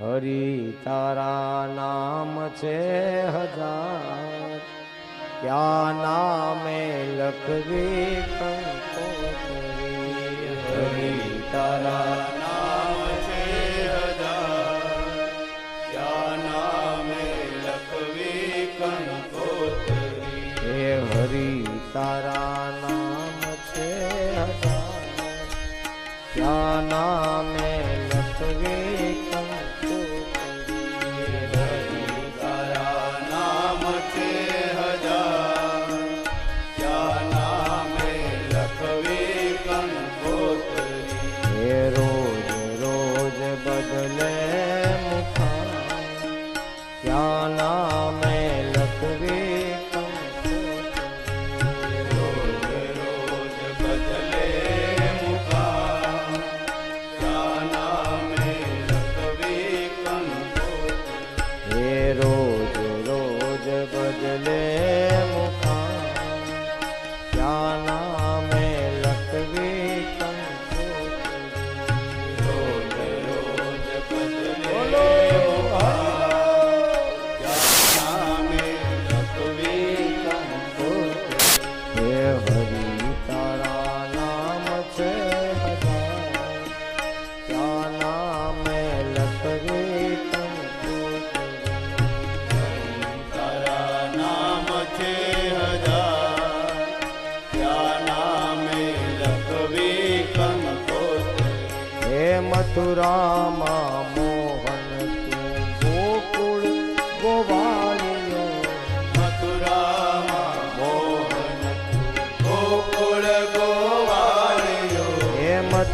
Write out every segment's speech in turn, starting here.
હરી તારા નામ છે હજાર. ક્યાં નામે લખવી કંકો હરી તારા નામ છે હજાર ક્યાં તારા નામ છે હજાર. ક્યાં નામે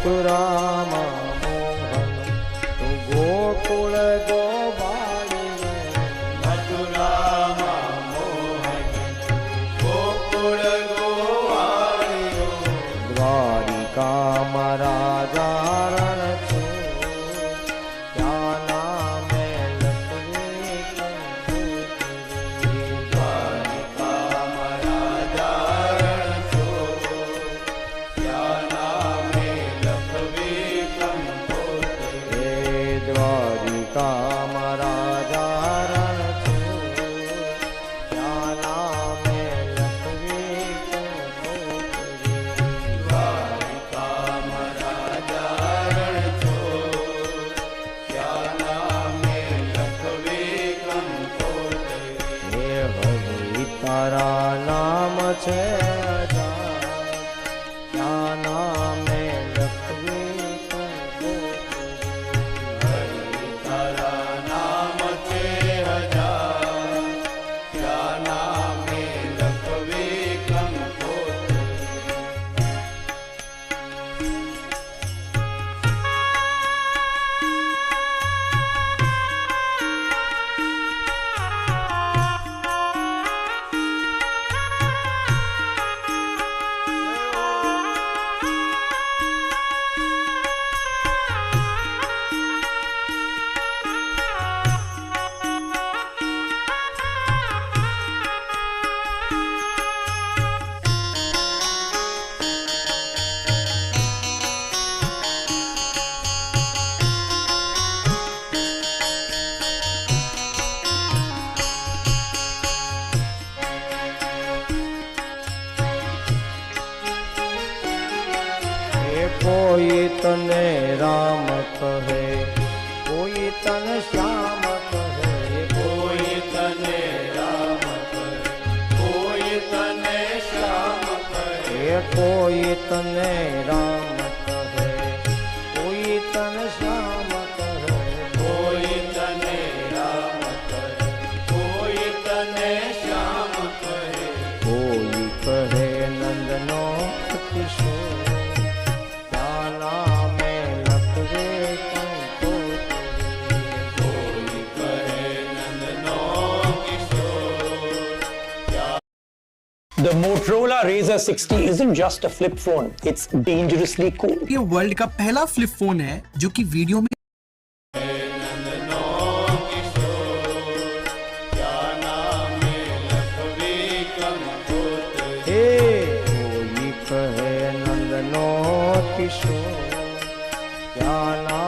ગોકુરામ મોહન તું ગોકુળ ગો पढ़े नंदनो The Motorola Razr 60 isn't just a flip phone, it's dangerously cool. ये वर्ल्ड का पहला फ्लिप फ़ोन है जो कि वीडियो में Ya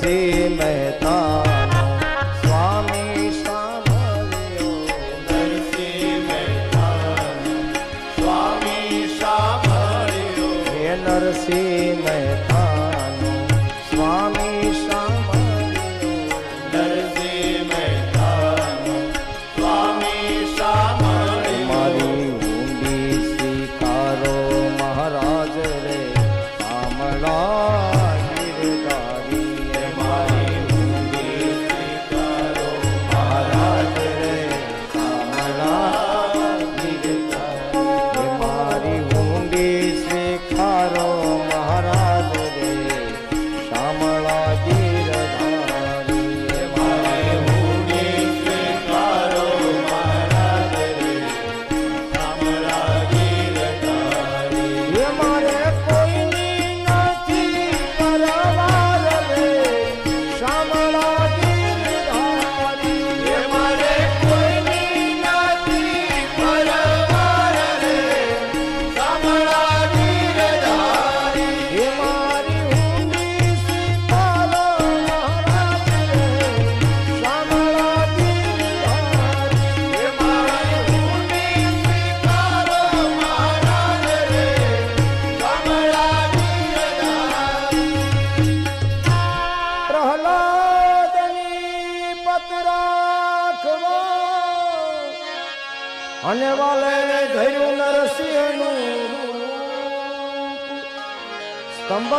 નરસિંહ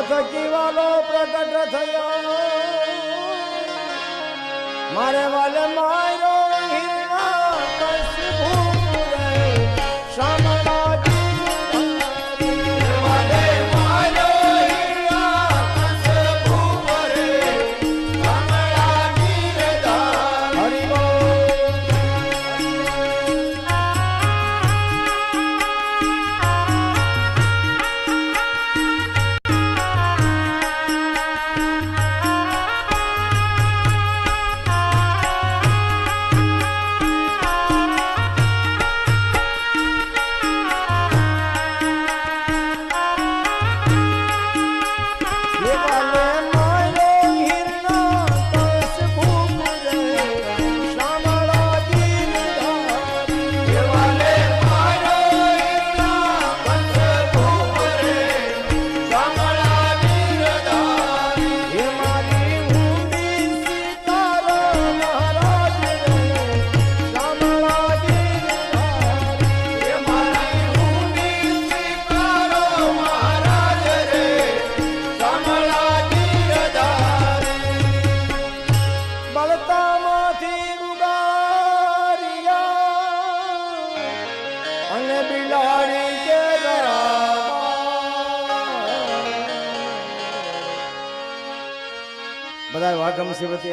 થકી વાલો પ્રગટ થયો. મારે વાલે મારો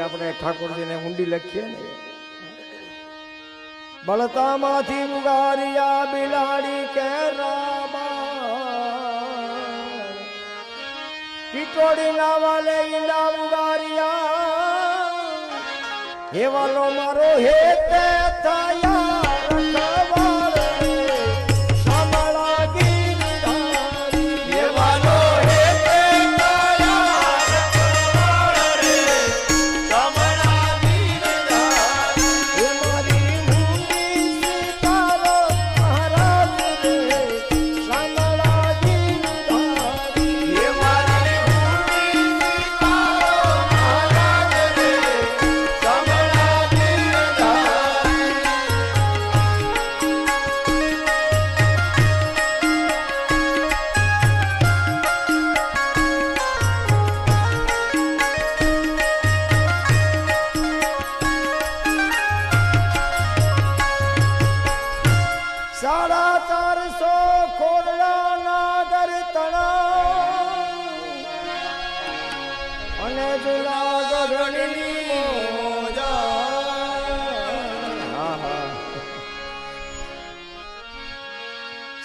આપણે ઠાકોરજીને ઊંડી લખીએ ને. બળતામાંથી ઉગારિયા બિલાડી કે રામા. ટીટોડી નાવા લે ઈંડા ઉગારિયા. હેવાલો મારો હે તે થયા.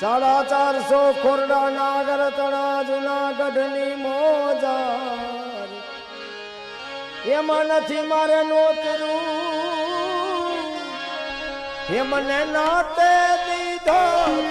સાડા ચારસો ખોરડા નાગર તણા જુનાગઢની મોજા એમાં નથી મારે નોતરું. એ મને નાતે દીધા.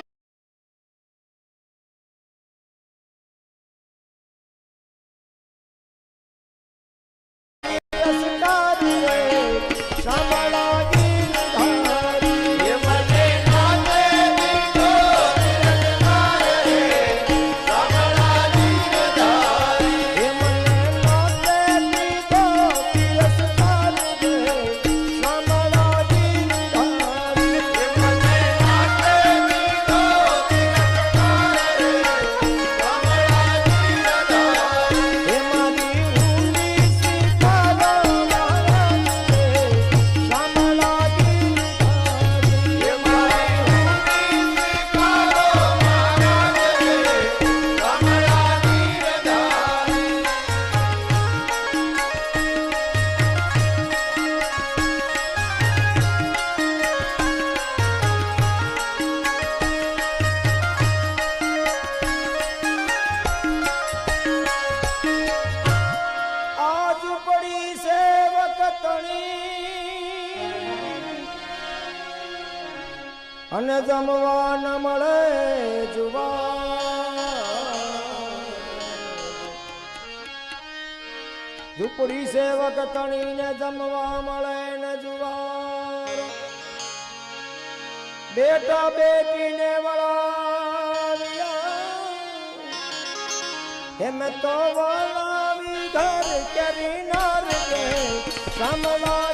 અને જમવા ન મળે ઝૂંપડી સેવક તણીને જમવા મળે ને જુવાર. બેટા બેટીને વળાવ્યા એમ તો વળાવી ઘર કરી નાર સમવા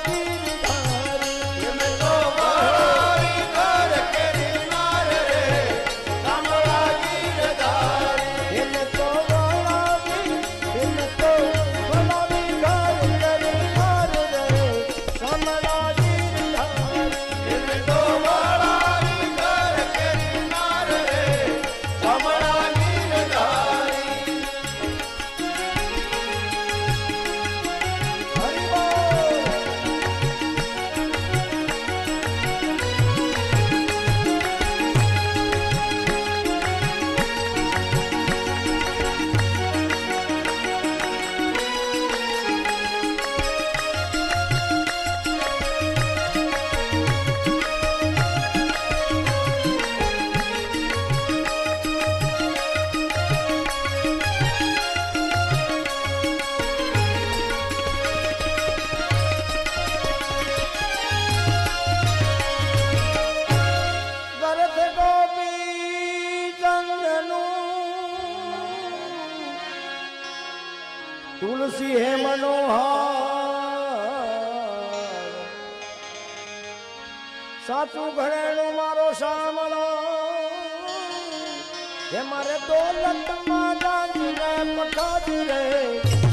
સાધુ રે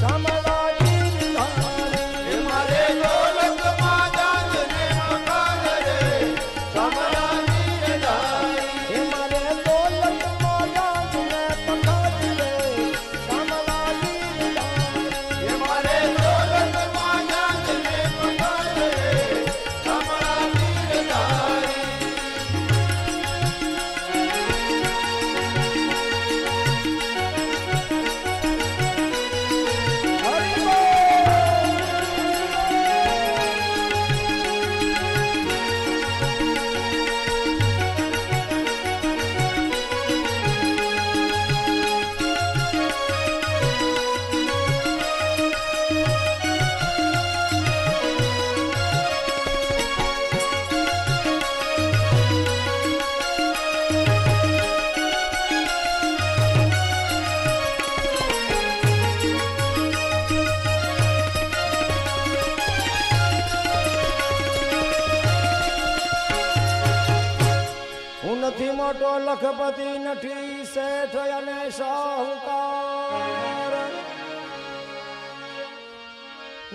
સામા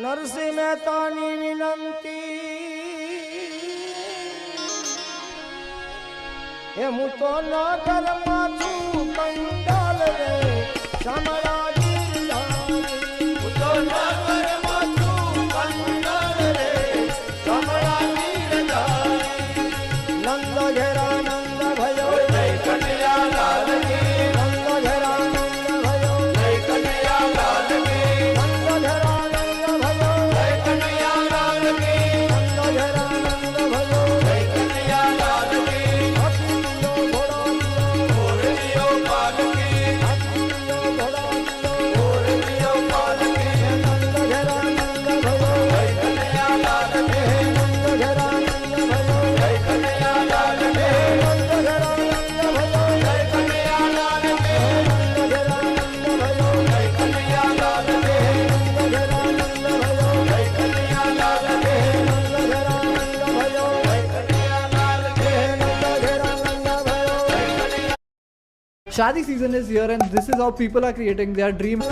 નરસિંહ મહેતાની વિનંતી. એ હું તો ન ઘરમાં છું કંડાલ રે. સમરા Shadi season is here and this is how people are creating their dream.